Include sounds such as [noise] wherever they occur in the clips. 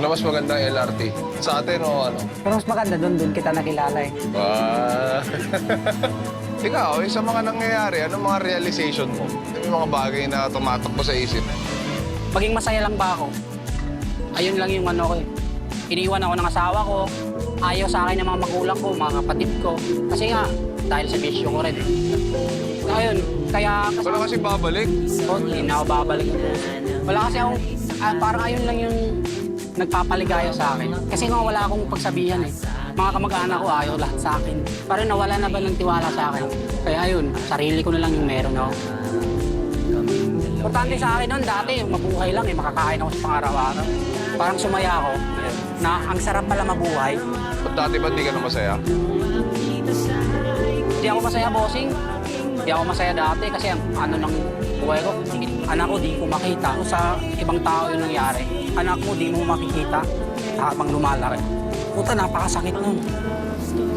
Ano mas maganda ang LRT? Sa atin o ano? Pero mas maganda doon, doon kita nakilala eh. Ah. [laughs] Ikaw, eh, sa mga nangyayari, ano mga realization mo? Ano yung mga bagay na tumatakbo sa isip? Maging masaya lang ba ako? Ayun lang yung ano ko eh. Iniwan ako ng asawa ko. Ayaw sa akin ng mga magulang ko, mga kapatid ko. Kasi nga, dahil sa bisyo ko rin. Ayun, kaya Wala kasi babalik. Oh, hindi na ako babalik. Wala kasi akong, ah, parang ayun lang yung nagpapaligaya sa akin. Kasi nga wala akong pagsabihan eh. Mga kamag-anak ko ayaw lahat sa akin. Parang nawala na ba ng tiwala sa akin. Kaya ayun, sarili ko na lang yung meron ako. Importante sa akin noon dati, mabuhay lang eh, makakain ako sa pangaraw-araw. Parang sumaya ako na ang sarap pala mabuhay. Ba't dati ba di ka na masaya? Hindi ako masaya, bossing. Hindi ako masaya dati kasi ang ano ng buhay ko, anak ko di ko makita. Sa ibang tao yung nangyari, anak mo di mo makikita habang lumalaki. Puta, napakasakit nun.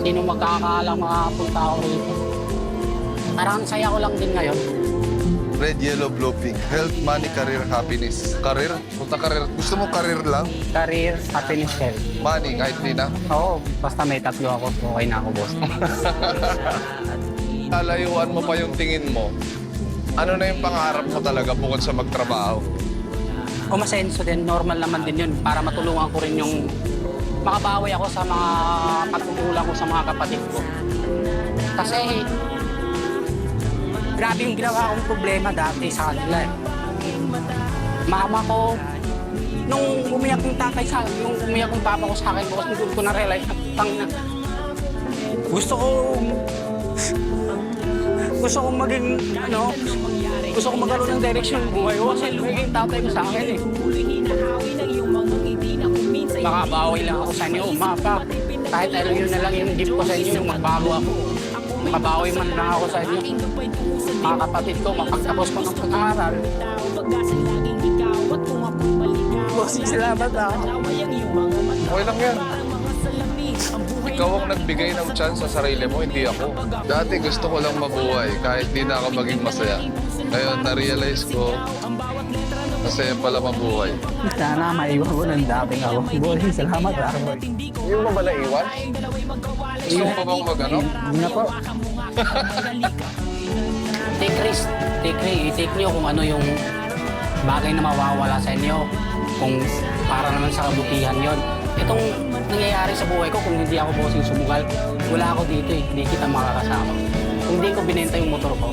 Sino magkakaalam makapunta ako rito? Parang ang saya ko lang din ngayon. Red, yellow, blue, pink. Health, money, career, happiness. Career? Punta career. Gusto mo career lang? Career, happiness, health. Money, kahit di na. Oo, basta may tatlo ako, okay na ako, boss. [laughs] Lalayuan mo pa yung tingin mo. Ano na yung pangarap mo talaga bukod sa magtrabaho? Umasenso din, normal naman din yun para matulungan ko rin yung makabawi ako sa mga pagkukulang ko sa mga kapatid ko. Kasi grabe yung ginawa kong problema dati sa kanila eh. Mama ko, nung umiyak yung tatay sa yung umiyak yung papa ko sa akin, bukas doon ko na-realize na tang na. Gusto ko gusto kong maging ano gusto kong magkaroon ng direction ng buhay ko kasi naging tatay ko sa akin eh. Makabawi lang ako sa inyo, mapa. Kahit ano yun na lang yung gift ko sa inyo, yung magbago ako. Makabawi man lang ako sa inyo. Mga kapatid ko, mapagtapos ko ng pag-aaral. Bossing, salamat ah. Okay lang yan. Ikaw ang nagbigay ng chance sa sarili mo, hindi ako. Dati gusto ko lang mabuhay kahit di na ako maging masaya. Ngayon, na-realize ko, masaya pala mabuhay. Sana maiwan ko ng dating ako. Bossing, salamat ah. Yung mo ba naiwan? Gusto mo pa bang mag-ano? Hindi na po. take risk. Take risk. Take nyo kung ano yung bagay na mawawala sa inyo. Kung para naman sa kabutihan yon. Itong nangyayari sa buhay ko, kung hindi ako bossing sumugal, wala ako dito eh. Hindi kita makakasama. Kung hindi ko binenta yung motor ko,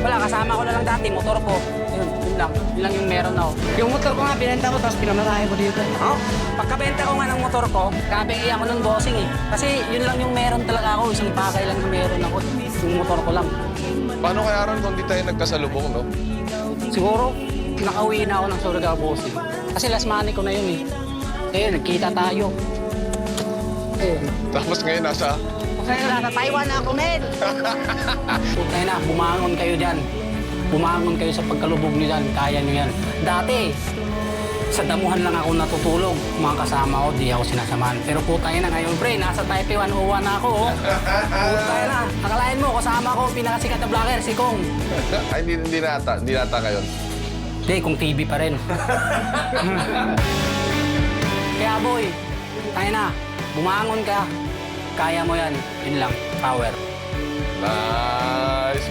wala, kasama ko na lang dati, motor ko. Yun, yun lang. Yun lang yung meron ako. Yung motor ko nga, binenta ko, tapos pinamarahe ko dito. Oh, pagkabenta ko nga ng motor ko, grabe iyak ko ng bossing eh. Kasi yun lang yung meron talaga ako, isang pakay lang yung meron ako. Yung motor ko lang. Paano kaya ron kung di tayo nagkasalubong, no? Siguro, nakauwi na ako ng Surigao bossing. Kasi last money ko na yun eh. Kaya nagkita tayo. Eh, Tapos ngayon nasa... Kasi nasa Taiwan na ako, men! [laughs] Kaya na, bumangon kayo dyan. Bumangon kayo sa pagkalubog nyo dyan. Kaya nyo yan. Dati, sa damuhan lang ako natutulog. Mga kasama ko, di ako sinasamahan. Pero putay na ngayon, pre, nasa Taipei 101 na ako, oh. Putay na. Akalain mo, kasama ko, pinakasikat na vlogger, si Kong. [laughs] Ay, hindi, hindi nata. Hindi nata ngayon. Hindi, kung TV pa rin. [laughs] Kaya boy, tayo na, bumangon ka. Kaya mo yan. Yun lang, power. Nice.